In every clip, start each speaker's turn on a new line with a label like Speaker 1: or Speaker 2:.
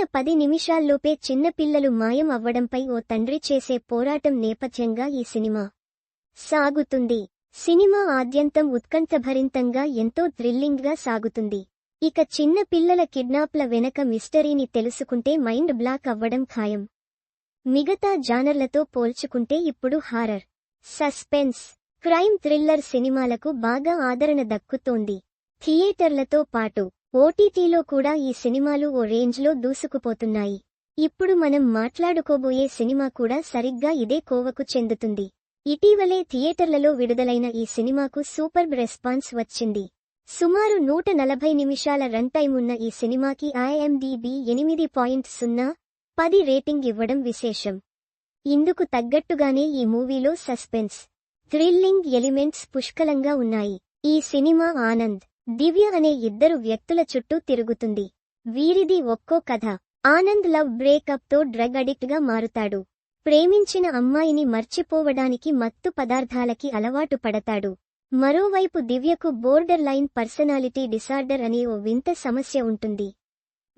Speaker 1: గడిచిన పది నిమిషాల్లోపే చిన్నపిల్లలు మాయం అవ్వడంపై ఓ తండ్రి చేసే పోరాటం నేపథ్యంగా ఈ సినిమా సాగుతుంది. సినిమా ఆద్యంతం ఉత్కంఠభరితంగా ఎంతో థ్రిల్లింగ్గా సాగుతుంది. ఇక చిన్న పిల్లల కిడ్నాప్ల వెనక మిస్టరీని తెలుసుకుంటే మైండ్ బ్లాక్ అవ్వడం ఖాయం. మిగతా జానర్లతో పోల్చుకుంటే ఇప్పుడు హారర్ సస్పెన్స్ క్రైమ్ థ్రిల్లర్ సినిమాలకు బాగా ఆదరణ దక్కుతోంది. థియేటర్లతో పాటు ఓటీటీలో కూడా ఈ సినిమాలు ఓ రేంజ్లో దూసుకుపోతున్నాయి. ఇప్పుడు మనం మాట్లాడుకోబోయే సినిమా కూడా సరిగ్గా ఇదే కోవకు చెందుతుంది. ఇటీవలే థియేటర్లలో విడుదలైన ఈ సినిమాకు సూపర్బ్ రెస్పాన్స్ వచ్చింది. సుమారు నూట నలభై నిమిషాల రన్ టైం ఉన్న ఈ సినిమాకి ఐఎండిబి ఎనిమిది పాయింట్ సున్నా పది రేటింగ్ ఇవ్వడం విశేషం. ఇందుకు తగ్గట్టుగానే ఈ మూవీలో సస్పెన్స్ థ్రిల్లింగ్ ఎలిమెంట్స్ పుష్కలంగా ఉన్నాయి. ఈ సినిమా ఆనంద్ దివ్య అనే ఇద్దరు వ్యక్తుల చుట్టూ తిరుగుతుంది. వీరిది ఒక్కో కథ. ఆనంద్ లవ్ బ్రేకప్తో డ్రగ్ అడిక్ట్గా మారుతాడు. ప్రేమించిన అమ్మాయిని మర్చిపోవడానికి మత్తు పదార్థాలకి అలవాటు పడతాడు. మరోవైపు దివ్యకు బోర్డర్ లైన్ పర్సనాలిటీ డిసార్డర్ అనే ఓ వింత సమస్య ఉంటుంది.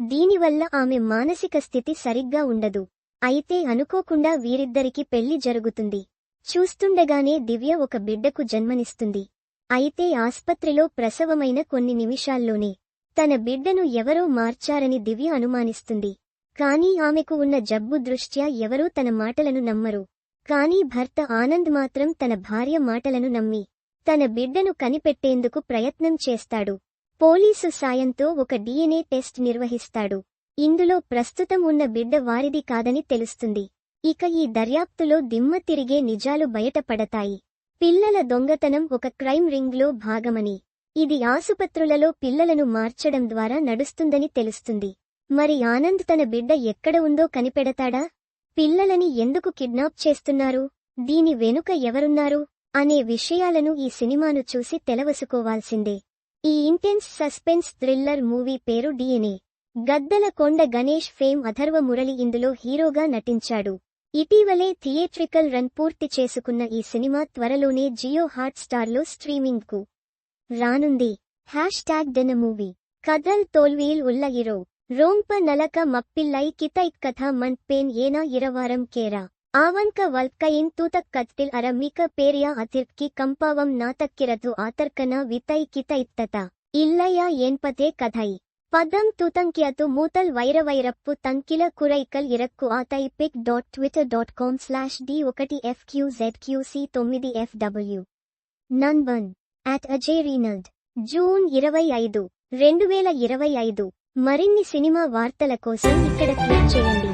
Speaker 1: దీనివల్ల ఆమె మానసిక స్థితి సరిగ్గా ఉండదు. అయితే అనుకోకుండా వీరిద్దరికి పెళ్ళి జరుగుతుంది. చూస్తుండగానే దివ్య ఒక బిడ్డకు జన్మనిస్తుంది. అయితే ఆస్పత్రిలో ప్రసవమైన కొన్ని నిమిషాల్లోనే తన బిడ్డను ఎవరో మార్చారని దివ్య అనుమానిస్తుంది. కానీ ఆమెకు ఉన్న జబ్బు దృష్ట్యా ఎవరూ తన మాటలను నమ్మరు. కానీ భర్త ఆనంద్ మాత్రం తన భార్య మాటలను నమ్మి తన బిడ్డను కనిపెట్టేందుకు ప్రయత్నం చేస్తాడు. పోలీసు సాయంతో ఒక డిఎన్ఏ టెస్ట్ నిర్వహిస్తాడు. ఇందులో ప్రస్తుతం ఉన్న బిడ్డ వారిది కాదని తెలుస్తుంది. ఇక ఈ దర్యాప్తులో దిమ్మ తిరిగే నిజాలు బయటపడతాయి. పిల్లల దొంగతనం ఒక క్రైమ్ రింగ్లో భాగమని. ఇది ఆసుపత్రులలో పిల్లలను మార్చడం ద్వారా నడుస్తుందని తెలుస్తుంది. మరి ఆనంద్ తన బిడ్డ ఎక్కడ ఉందో కనిపెడతాడా? పిల్లలని ఎందుకు కిడ్నాప్ చేస్తున్నారు? దీని వెనుక ఎవరున్నారు? అనే విషయాలను ఈ సినిమాను చూసి తెలవసుకోవాల్సిందే. ఈ ఇంటెన్స్ సస్పెన్స్ థ్రిల్లర్ మూవీ పేరు డిఎన్ఏ. గద్దల కొండ గణేష్ ఫేమ్ అథర్వ మురళి ఇందులో హీరోగా నటించాడు. ఇటీవలే థియేట్రికల్ రన్ పూర్తి చేసుకున్న ఈ సినిమా త్వరలోనే జియో హాట్ స్టార్లో స్ట్రీమింగ్కు రానుంది. హ్యాష్ ట్యాగ్ డెన మూవీ. కథల్ తోల్వీల్ ఉల్ల ఇరో. రోంప నలక మప్పిల్లై కితైక్ కథ మన్ పేన్ ఏనా ఇరవారం కేరా. ఆవంక వల్కయిన్ తూతక్ కత్తిల్ అర మిక పేరియా అతిర్కి కంపావం నాతక్కిరదు ఆతర్కన వితై కితైత్తత. ఇల్లయ ఏన్పతే కథై. కథై పదం తూతంక్యతు మూతల్ వైరవైరప్పు తంకిల కురైకల్ ఇరక్కు ఆతై pic dot twitter dot com slash D ఒకటి ఎఫ్క్యూజెడ్క్యూసి తొమ్మిది ఎఫ్డబ్ల్యూ. నంబన్. అట్ అజయ్ రీనల్డ్. జూన్ ఇరవై ఐదు రెండు వేల ఇరవై ఐదు. మరిన్ని సినిమా వార్తల కోసం ఇక్కడ క్లిక్ చేయండి.